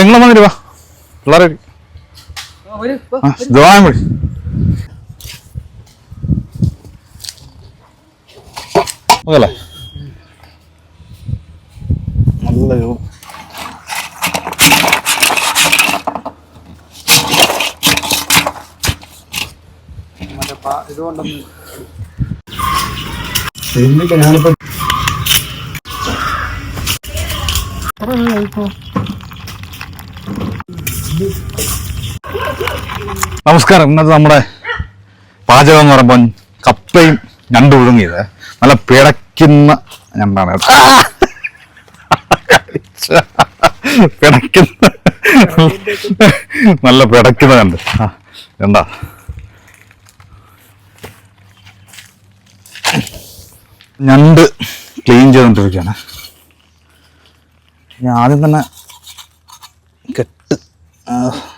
നിങ്ങൾ വന്നിട്ട് വാ പിള്ളേരെ ദ്വാരം വിളി അതല്ലേ നല്ല ഇതുകൊണ്ടൊന്നും ഞാനിപ്പോ നമസ്കാരം. ഇന്നത്തെ നമ്മുടെ പാചകം എന്ന് പറയുമ്പോൾ കപ്പയും ഞണ്ട് ഒഴുങ്ങിയത് നല്ല പിടയ്ക്കുന്ന ഞണ്ടാണ് പിടയ്ക്കുന്ന നല്ല പിടയ്ക്കുന്ന ഞണ്ട്. ആ എന്താ ഞണ്ട് ക്ലീൻ ചെയ്തുകൊണ്ടിരിക്കുകയാണ് ഞാൻ ആദ്യം തന്നെ കെട്ട് ആ,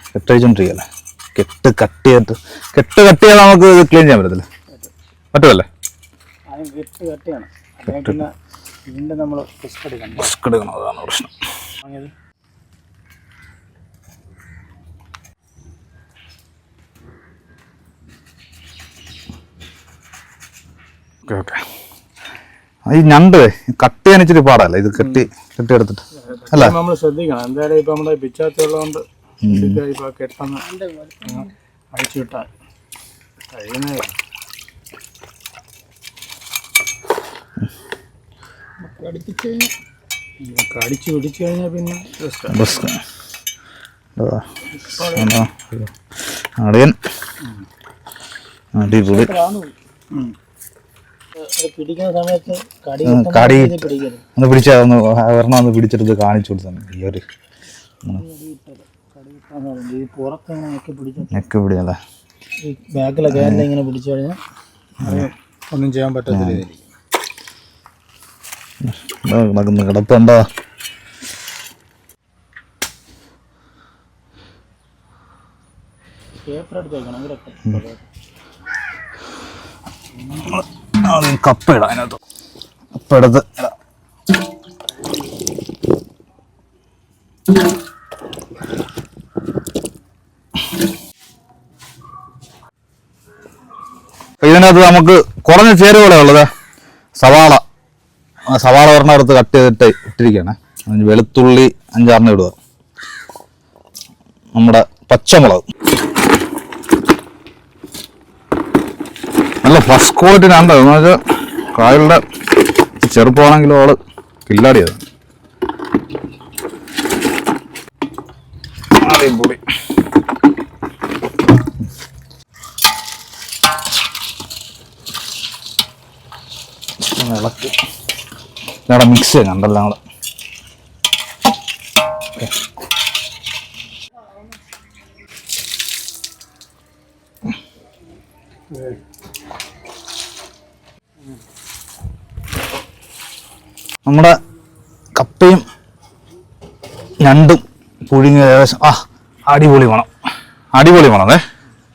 കെട്ടഴിച്ചോണ്ടിരിക്കുകയല്ലേ കെട്ട് കട്ട് ചെയ്തിട്ട് കെട്ട് കട്ട് ചെയ്താൽ നമുക്ക് ക്ലീൻ ചെയ്യാൻ പറ്റത്തില്ല. പറ്റുമല്ലേ കെട്ട് കെട്ടിയാണ് അല്ലെങ്കിൽ പിന്നെ വീണ്ടും നമ്മൾ റിസ്ക് എടുക്കണം. റിസ്ക് എടുക്കണം അതാണ് പ്രശ്നം. വാങ്ങിയത്. Okay okay. ഈ ഞണ്ട് കട്ട് ചെയ്യാൻ ഇച്ചിരി പാടല്ലേ? ഇത് കെട്ടി കെട്ടിയെടുത്തിട്ട്. അല്ല? നമ്മൾ ശ്രദ്ധിക്കണം. എന്തായാലും ഇപ്പൊ നമ്മുടെ പിച്ചാത്തുള്ളതുകൊണ്ട് ഇപ്പൊ കെട്ടെന്ന് അഴിച്ചു വിട്ടാൽ കഴിയുന്നേ കഴിഞ്ഞാൽ കടിച്ചു പിടിച്ചു കഴിഞ്ഞാൽ പിന്നെ അടിയൻ. അടിപൊളി. പിടിക്കുന്ന സമയത്ത് കടി ഒന്ന് പിടിച്ചാൽ ഒന്ന് ഒരെണ്ണം ഒന്ന് പിടിച്ചെടുത്ത് കാണിച്ചു കൊടുത്തു ഈ ഒരു ഈ പുറത്തങ്ങനെ ഞെക്കി പിടിച്ചു നെക്ക് പിടിയല്ലേ ഈ ബാക്കിലെ കയറിൽ ഇങ്ങനെ പിടിച്ചു കഴിഞ്ഞാൽ ഒന്നും ചെയ്യാൻ പറ്റത്തില്ല. ഇതിലേക്ക്. കിടക്കുന്ന കിടപ്പുണ്ടോ? കപ്പ ഇടാം അതിനകത്ത്. കപ്പ എടുത്ത്. ഇടാം. ഇതിനകത്ത് നമുക്ക് കുറഞ്ഞ ചേരുവകളെ ഉള്ളത്. സവാള. സവാള ഒരെണ്ണം എടുത്ത് കട്ട് ചെയ്തിട്ട് ഇട്ടിരിക്കുകയാണ്. വെളുത്തുള്ളി അഞ്ചാറിന് ഇടുക. നമ്മുടെ പച്ചമുളക്. നല്ല ഫസ്റ്റ് ക്വാളിറ്റി നാണ്ട എന്ന് വെച്ചാൽ കായലുടെ ചെറുപ്പമാണെങ്കിലും അവൾ കില്ലാടിയത്. അടിപൊളി ഇളക്കി ഇവിടെ മിക്സ് ചെയ്യാം കണ്ടെല്ലാം കൂടെ. നമ്മുടെ കപ്പയും ഞണ്ടും പുഴുങ്ങി ഏകദേശം ആ അടിപൊളി വേണം അടിപൊളി വേണം ഏ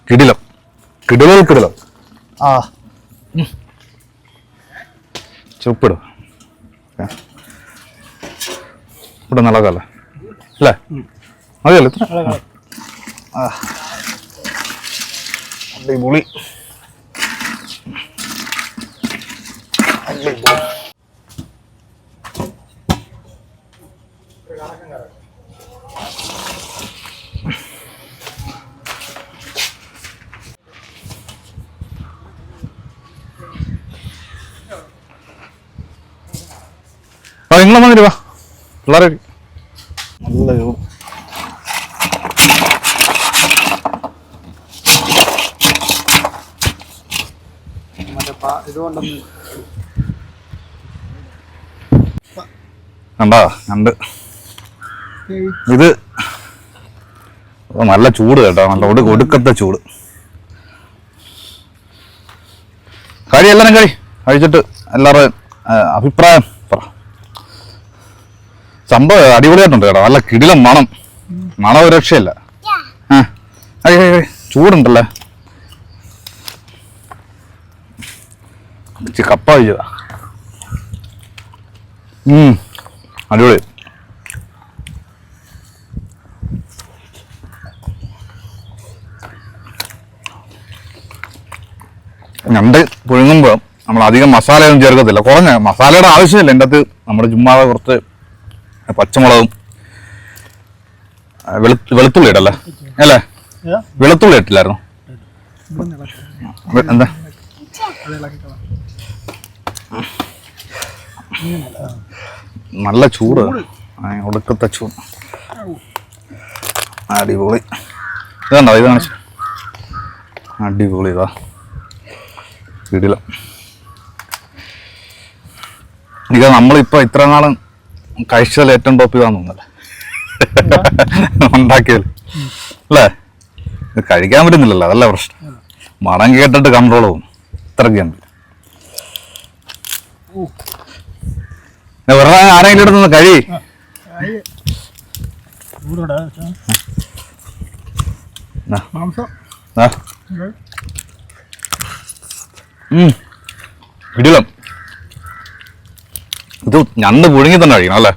കിടിലം. കിടിലൽ കിടിലം. ആ. ഉം. ചുപ്പിടും ഓക്കേ. ഇവിടെ നിളക്കല്ലേ അല്ലേ? മതിയല്ലോ? ഇത്ര? അടിപൊളി. അടിപൊളി. നിങ്ങൾ വന്നിട്ട് വാ. പിള്ളേരെ. നല്ല കണ്ടാ? കണ്ട്. ഇത് നല്ല ചൂട് കേട്ടോ. നല്ല ഒടുക്ക ഒടുക്കത്തെ ചൂട്. കഴി എല്ലാരും കഴി കഴിച്ചിട്ട് എല്ലാവരുടെയും അഭിപ്രായം. സംഭവം അടിപൊളിയായിട്ടുണ്ട് കേട്ടോ. നല്ല കിടിലം മണം. മണം ഒരു രക്ഷയില്ല. ആ. ചൂടുണ്ടല്ലേ? കപ്പ കഴിച്ചതാ. അടിപൊളി. ഞണ്ട് പുഴുങ്ങുമ്പോൾ നമ്മൾ അധികം മസാലയൊന്നും ചേർക്കത്തില്ല. കുറഞ്ഞ മസാലയുടെ ആവശ്യമില്ല. എന്റെ അകത്ത് നമ്മുടെ ചുമ്മാതെ കുറച്ച് പച്ചമുളകും വെളുത്തുള്ളി ഇടല്ലേ? അല്ലേ? വെളുത്തുള്ളി ഇട്ടില്ലായിരുന്നു? എന്താ? നല്ല ചൂട്. ഒടുക്കത്തെ ചൂട്. അടിപൊളി. ഇതാണ്ടോ ഇത് കാണിച്ചു. അടിപൊളി ഇതാ. ഇടില. ഇത് നമ്മളിപ്പോൾ ഇത്ര നാളും കഴിച്ചതിൽ ഏറ്റവും ടോപ്പ് ഇതാന്ന് തോന്നുന്നല്ലേ? ഉണ്ടാക്കിയത് അല്ലേ? ഇത് കഴിക്കാൻ പറ്റുന്നില്ലല്ലോ അതല്ല പ്രശ്നം. മണം കേട്ടിട്ട് കൺട്രോൾ പോകും ഇത്രയ്ക്കാണ് വെറുതെ ആരെങ്കിലും എടുത്തൊന്ന് കഴി. ഇടിലം. ഇത് ഞണ്ട് പുഴുങ്ങി തന്നെ കഴിക്കണം അല്ലേ?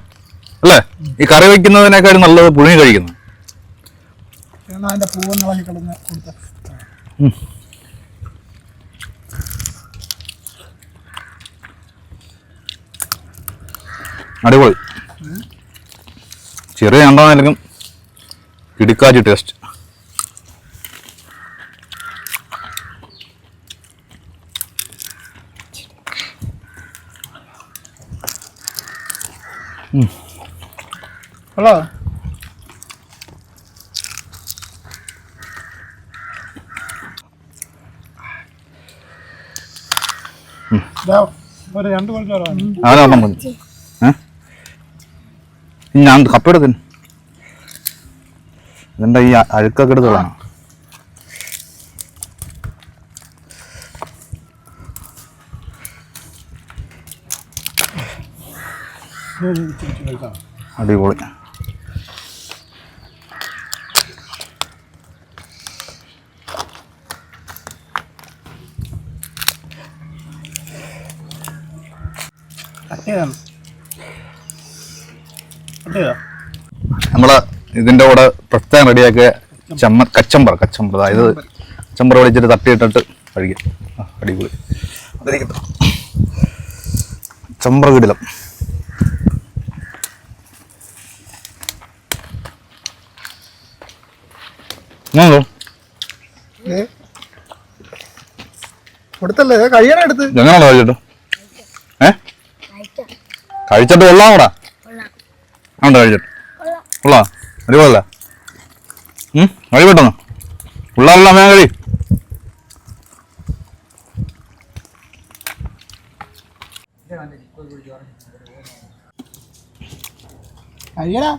അല്ലേ? ഈ കറി വെക്കുന്നതിനേക്കാളും നല്ലത് പുഴുങ്ങി കഴിക്കുന്നു. പൂവെന്ന് കിടന്ന് കൊടുത്ത. അടിപൊളി. ചെറിയ ഞണ്ടാണെങ്കിലും ഇടുക്കാച്ചി ടേസ്റ്റ് ഹലോ? ഒരു രണ്ട് കുറച്ച് വരാം ആരാ പറഞ്ഞു ഏ? ഞാൻ കപ്പ എടുത്തിന്. ഈ അഴുക്കൊക്കെ എടുത്തോളാണ് അടിപൊളി. നമ്മൾ ഇതിന്റെ കൂടെ പ്രത്യേകം റെഡിയാക്കിയ ചമ്മ കച്ചമ്പർ കച്ചമ്പർ. അതായത് കച്ചമ്പർ വിളിച്ചിട്ട് തട്ടിയിട്ടിട്ട് കഴിക്കാം. അടിപൊളി. അതിരിക്കട്ടെ. ചമ്പർ കിടിലം. ഞാനോ കൊടുത്തല്ലേ? കഴിയണ എടുത്ത്. എങ്ങനെയാണോ കഴിച്ചിട്ട് ഏ? കഴിച്ചിട്ട് കൊള്ളാം കൂടാ. ഉണ്ട് കഴിച്ചിട്ട് കൊള്ളാം. അടിപൊളല്ലേ ഉം കഴി പെട്ടെന്ന്. ഉള്ളതല്ല മേ കഴി. കഴിയടാ.